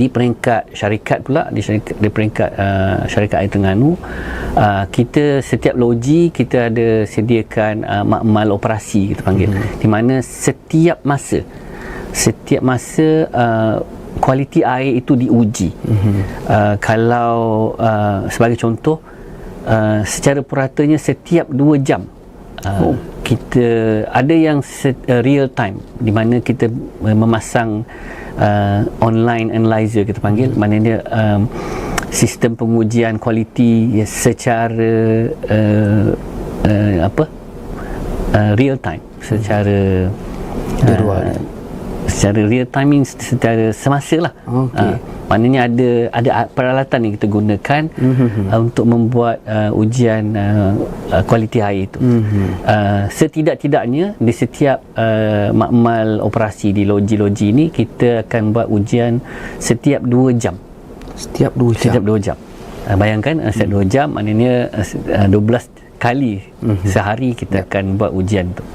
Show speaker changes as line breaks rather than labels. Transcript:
di peringkat syarikat pula di syarikat di peringkat uh, syarikat air Terengganu uh, kita setiap loji kita ada sediakan uh, makmal operasi kita panggil hmm. di mana setiap masa setiap masa uh, kualiti air itu diuji hmm. uh, kalau uh, sebagai contoh uh, secara puratanya setiap 2 jam uh, oh. Kita ada yang set, uh, real time di mana kita uh, memasang uh, online analyzer kita panggil. Hmm. maknanya um, sistem pengujian kualiti ya, secara uh, uh, apa? Uh, real time secara uh, secara real timing secara semasa lah okay. uh, maknanya ada ada peralatan yang kita gunakan mm-hmm. uh, untuk membuat uh, ujian uh, uh, kualiti air itu mm-hmm. uh, setidak-tidaknya di setiap uh, makmal operasi di loji-loji ini kita akan buat ujian setiap 2 jam
setiap 2 jam
setiap 2 jam uh, bayangkan uh, setiap mm-hmm. 2 jam maknanya uh, 12 kali mm-hmm. sehari kita akan buat ujian tu